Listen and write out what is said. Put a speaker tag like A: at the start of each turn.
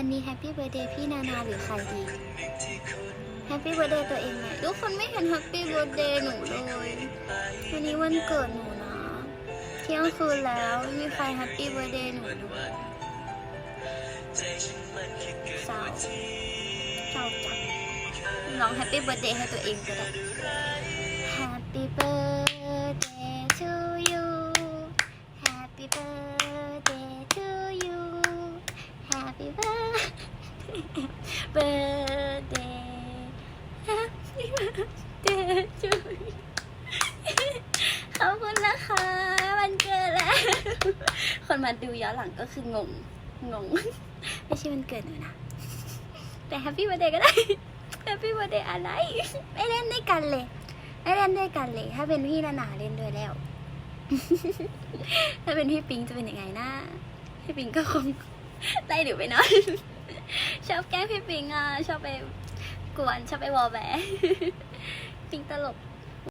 A: วันนี้แฮปปี้เบ t ร์เดย์พี่นานาหรือใครดีแฮปปี้เบ t ร์เดย์ตัวเองไหมทุกคนไม่เห็นแฮปปี้เบ t ร์เดย์หนูเลยวันนี้วันเกิดหนูนะเที่ยงคืนแล้วไม่มีใครแฮปปี้เบ t ร์เดย์หนูเลยเศร้าเศร้าจังร้องแฮปปี้เบ t ร์เดย์ให้ตัวเองก็ได้ Happy birthday to you Happy birthday to you Happy birthday birthday Happy birthday to you ขอบคุณนะคะ วันเกิดแล้ว คนมาดูย้อนหลังก็คืองง งง ไม่ใช่วันเกิดหนูนะ แต่แฮปปี้ i r t h d a y ก็ได้แฮปปี้ i r t h d a y อะไร ไม่เล่นด้วยกันเลย ไม่เล่นด้วยกันเลย ถ้าเป็นพี่นาหนาเล่นด้วยแล้ว ถ้าเป็นพี่ปิงจะเป็นยังไงนะ พี่ปิงก็คงไล่หนูไปนอน ชอบแกล้งพี่ปิงอะ ชอบไปกวน ชอบไปวอแบร์ปิงตลก